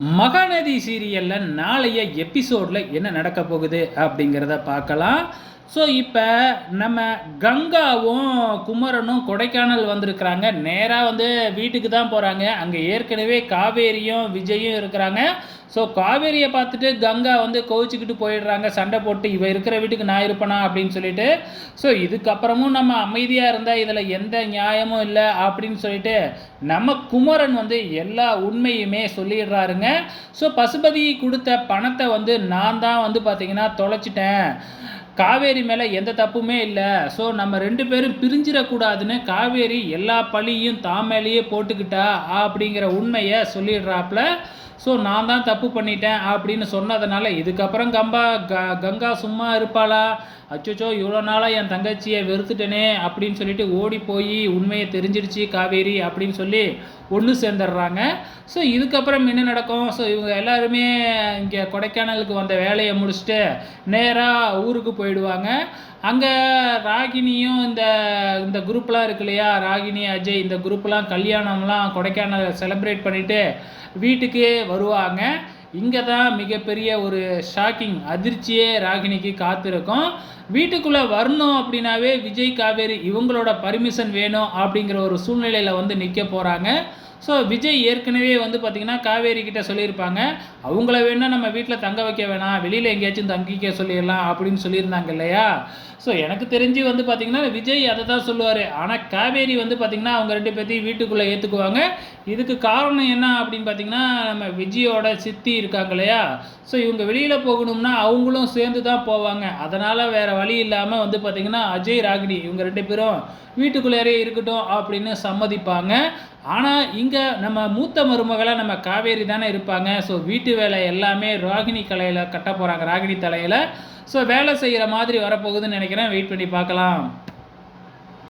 மகாநதி சீரியலில் நாளைய எபிசோடில் என்ன நடக்க போகுது அப்படிங்கிறத பார்க்கலாம். ஸோ இப்போ நம்ம கங்காவும் குமரனும் கொடைக்கானல் வந்திருக்கிறாங்க. நேராக வந்து வீட்டுக்கு தான் போகிறாங்க அங்கே ஏற்கனவே காவேரியும் விஜயும் இருக்கிறாங்க. ஸோ காவேரியை பார்த்துட்டு கங்கா வந்து கோவிச்சுக்கிட்டு போயிடுறாங்க. சண்டை போட்டு இவ இருக்கிற வீட்டுக்கு நான் இருப்பேனா? அப்படின்னு சொல்லிட்டு. ஸோ இதுக்கப்புறமும் நம்ம அமைதியாக இருந்தால் இதில் எந்த நியாயமும் இல்லை அப்படின்னு சொல்லிட்டு நம்ம குமரன் வந்து எல்லா உண்மையுமே சொல்லிடுறாருங்க. ஸோ பசுபதி கொடுத்த பணத்தை வந்து நான் தான் வந்து பார்த்திங்கன்னா தொலைச்சிட்டேன். காவேரி மேலே எந்த தப்புமே இல்லை. ஸோ நம்ம ரெண்டு பேரும் பிரிஞ்சிடக்கூடாதுன்னு காவேரி எல்லா பழியும் தான் மேலேயே போட்டுக்கிட்டா அப்படிங்கிற உண்மையை சொல்லிடுறாப்புல. ஸோ நான் தான் தப்பு பண்ணிட்டேன் அப்படின்னு சொன்னதுனால இதுக்கப்புறம் கம்பா க கங்கா சும்மா இருப்பாளா? அச்சோச்சோ இவ்வளோ நாளாக என் தங்கச்சியை வெறுத்துட்டேனே அப்படின்னு சொல்லிட்டு ஓடி போய் உண்மையை தெரிஞ்சிடுச்சு காவேரி அப்படின்னு சொல்லி ஒன்று சேர்ந்துடுறாங்க. ஸோ இதுக்கப்புறம் என்ன நடக்கும்? ஸோ இவங்க எல்லாருமே இங்கே கொடைக்கானலுக்கு வந்த வேலையை முடிச்சுட்டு நேராக ஊருக்கு போயிடுவாங்க. அங்கே ராகினியும் இந்த இந்த குரூப்லாம் இருக்கு இல்லையா? ராகினி அஜய் இந்த குரூப்லாம் கல்யாணம்லாம் கொடைக்கானல் செலிப்ரேட் பண்ணிவிட்டு வீட்டுக்கு வருவாங்க. இங்கே தான் மிகப்பெரிய ஒரு ஷாக்கிங் அதிர்ச்சியே ராகினிக்கு காத்திருக்கும். வீட்டுக்குள்ளே வரணும் அப்படின்னாவே விஜய் காவேரி இவங்களோட பர்மிஷன் வேணும் அப்படிங்கிற ஒரு சூழ்நிலையில் வந்து நிற்க போகிறாங்க ஸோ விஜய் ஏற்கனவே வந்து பார்த்திங்கன்னா காவேரி கிட்ட சொல்லியிருப்பாங்க. அவங்கள வேணால் நம்ம வீட்டில் தங்க வைக்க வேணாம். வெளியில் எங்கேயாச்சும் தங்கிக்க சொல்லிடலாம் அப்படின்னு சொல்லியிருந்தாங்க இல்லையா? ஸோ எனக்கு தெரிஞ்சு வந்து பார்த்திங்கன்னா விஜய் அதை தான் சொல்லுவார். ஆனால் காவேரி வந்து பார்த்திங்கன்னா அவங்க ரெண்டு பேர்த்தையும் வீட்டுக்குள்ளே ஏற்றுக்குவாங்க இதுக்கு காரணம் என்ன அப்படின்னு பார்த்திங்கன்னா நம்ம விஜயோட சித்தி இருக்காங்க இல்லையா? ஸோ இவங்க வெளியில் போகணும்னா அவங்களும் சேர்ந்து தான் போவாங்க. அதனால் வேறு வழி இல்லாமல் வந்து பார்த்திங்கன்னா அஜய் ராகினி இவங்க ரெண்டு பேரும் வீட்டுக்குள்ளேயே இருக்கட்டும் அப்படின்னு சம்மதிப்பாங்க. ஆனால் இங்கே நம்ம மூத்த மருமகளாக நம்ம காவேரி தானே இருப்பாங்க. ஸோ வீட்டு வேலை எல்லாமே ராகினி கலையில் கட்ட போகிறாங்க ராகினி தலையில். ஸோ வேலை செய்கிற மாதிரி வரப்போகுதுன்னு நினைக்கிறேன். வெயிட் பண்ணி பார்க்கலாம்.